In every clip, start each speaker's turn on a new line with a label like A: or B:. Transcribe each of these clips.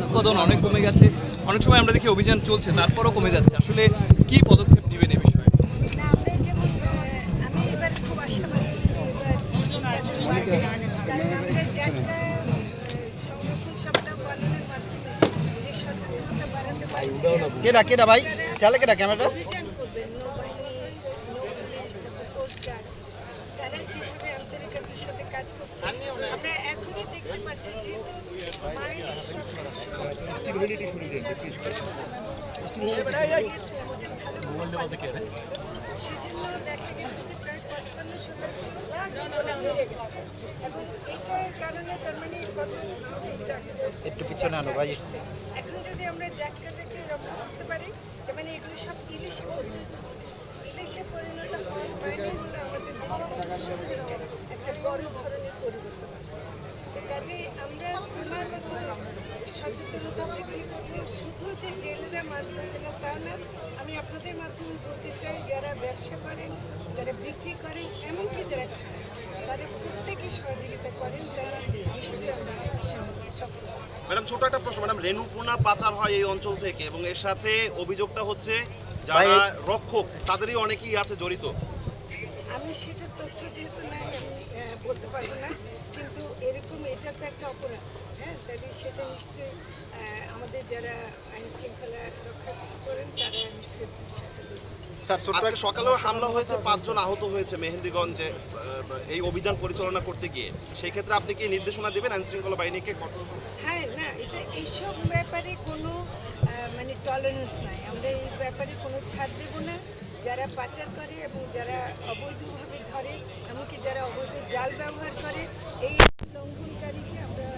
A: উৎপাদন অনেক কমে গেছে। অনেক সময় আমরা দেখি অভিযান চলছে তারপরও কমে যাচ্ছে। আসলে কি পদক্ষেপ নেবেন এই বিষয়ে?
B: কেডা কেডা ভাই? চালে কেডা ক্যামেরাটা?
C: তারা যেভাবে আন্তরিকতার সাথে কাজ করছে আমরা এখনই দেখতে পাচ্ছি যেহেতু মায়ের সেজন্য দেখা গেছে যে প্রায় পাঁচপান্ন শতাংশ বেড়ে গেছে এবং এটার কারণে তার মানে কত
B: একটু পিছনে আনো
C: এখন যদি আমরা জাটকাটাকে রক্ষা করতে পারি মানে এগুলো সব ইলিশে পরিণত ইলিশে পরিণত হওয়ার মানে হলো আমাদের মৎস্য একটা বড় ধরনের পরিবর্তন আসবে কাজে আমরা ক্রমাগত সচেতনতা বৃদ্ধি করব। শুধু যে জেলেরা মাছ ধরবে না তা না আমি আপনাদের মাধ্যমে বলতে চাই যারা ব্যবসা করেন যারা বিক্রি করেন এমনকি যারা খান তারা প্রত্যেকে সহযোগিতা করেন তারা নিশ্চয়ই আমরা সফল
D: ম্যাডাম ছোট একটা প্রশ্ন ম্যাডাম রেণুপোনা পাচার হয় এই অঞ্চল থেকে এবং এর সাথে অভিযোগটা হচ্ছে যারা রক্ষক তাদেরই অনেকেই আছে জড়িত।
C: আমি সেটা তথ্য যেহেতু নাই আমি বলতে পারব না। কিন্তু এরকম এটা তো একটা অপরাধ হ্যাঁ? তাহলে সেটা নিশ্চয়ই আমাদের যারা আইন শৃঙ্খলা রক্ষা করেন তারা নিশ্চয়ই সেটা
B: স্যার
D: আজকে সকালেও হামলা হয়েছে পাঁচজন আহত হয়েছে মেহেন্দিগঞ্জে এই অভিযান পরিচালনা করতে গিয়ে। সেই ক্ষেত্রে আপনি কি নির্দেশনা দেবেন আইন শৃঙ্খলা বাহিনীকে?
C: হ্যাঁ না এটা এইসব ব্যাপারে কোনো মানে টলারেন্স নাই। আমরা এই ব্যাপারে কোনো ছাড় দেব না। যারা পাচার করে এবং যারা অবৈধভাবে ধরে এমনকি যারা অবৈধ জাল ব্যবহার করে এই লঙ্ঘনকারীকে আমরা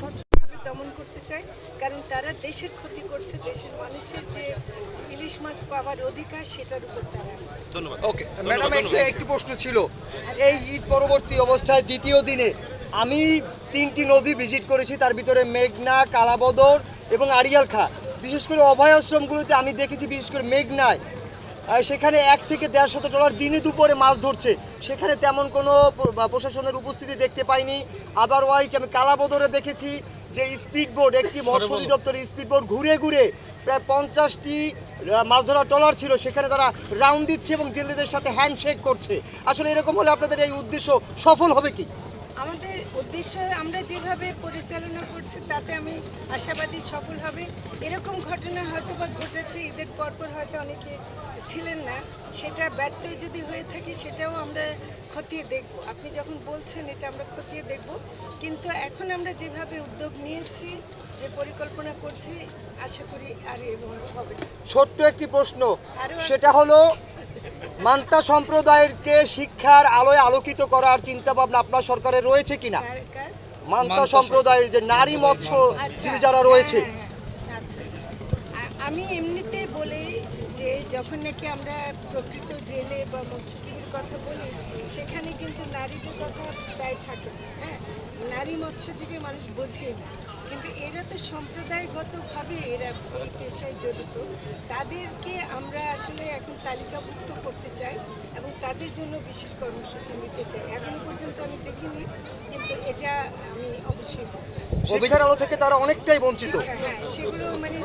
C: কঠোরভাবে দমন করতে চাই। কারণ তারা দেশের ক্ষতি করছে দেশের মানুষের যে ইলিশ মাছ পাওয়ার অধিকার সেটার উপর তারা
D: ধন্যবাদ।
B: ওকে ম্যাডাম একটু একটি প্রশ্ন ছিল। এই ঈদ পরবর্তী অবস্থায় দ্বিতীয় দিনে আমি তিনটি নদী ভিজিট করেছি তার ভিতরে মেঘনা কালাবদর এবং আড়িয়াল খা। বিশেষ করে অভয়াশ্রমগুলোতে আমি দেখেছি বিশেষ করে মেঘনায়। সেখানে এক থেকে দেড়শত ডলার দিনে দুপুরে মাছ ধরছে। সেখানে তেমন কোনো প্রশাসনের উপস্থিতি দেখতে পাইনি। আদারওয়াইজ আমি কালাবদরে দেখেছি যে স্পিড বোট একটি মৎস্য অধিদপ্তরের স্পিড বোট ঘুরে ঘুরে প্রায় পঞ্চাশটি মাছ ধরার ট্রলার ছিল। সেখানে তারা রাউন্ড দিচ্ছে এবং জেলেদের সাথে হ্যান্ডশেক করছে। আসলে এরকম হলে আপনাদের এই উদ্দেশ্য সফল হবে কি?
C: আমাদের উদ্দেশ্য আমরা যেভাবে পরিচালনা করছি তাতে আমি আশাবাদী সফল হবে। এরকম ঘটনা হয়তো বা ঘটেছে ঈদের পরপর হয়তো অনেকে ছিলেন না। সেটা ব্যর্থ যদি হয়ে থাকে সেটাও আমরা খতিয়ে দেখব। আপনি যখন বলছেন এটা আমরা খতিয়ে দেখব। কিন্তু এখন আমরা যেভাবে উদ্যোগ নিয়েছি যে পরিকল্পনা করছি আশা করি আর এবং হবে না।
B: ছোট্ট একটি প্রশ্ন
C: আরও
B: সেটা হলো মান্তা সম্প্রদায়েরকে শিক্ষার আলোয় আলোকিত করার চিন্তা ভাবনা আপনার সরকারে রয়েছে কিনা? মান্তা সম্প্রদায়ের যে নারী মৎস্যজীবী যারা রয়েছে।
C: হ্যাঁ, হ্যাঁ, আচ্ছা। আ- আমি এমনিতে বলি যে যখন নাকি আমরা প্রকৃত জেলে বা মৎস্যজীবীর কথা বলি সেখানে কিন্তু নারীদের কথা প্রায় থাকে হ্যাঁ? নারী মৎস্যজীবী মানুষ বোঝে না। কিন্তু এরা তো সম্প্রদায়গতভাবে এরা এই পেশায় জড়িত। তাদেরকে আমরা আসলে এখন তালিকাভুক্ত করতে চাই এবং তাদের জন্য বিশেষ কর্মসূচি নিতে চাই। এখনও পর্যন্ত আমি দেখিনি কিন্তু এটা আমি অবশ্যই করব।
B: আলো থেকে তারা অনেকটাই বঞ্চিত।
C: শিক্ষা, হ্যাঁ সেগুলো মানে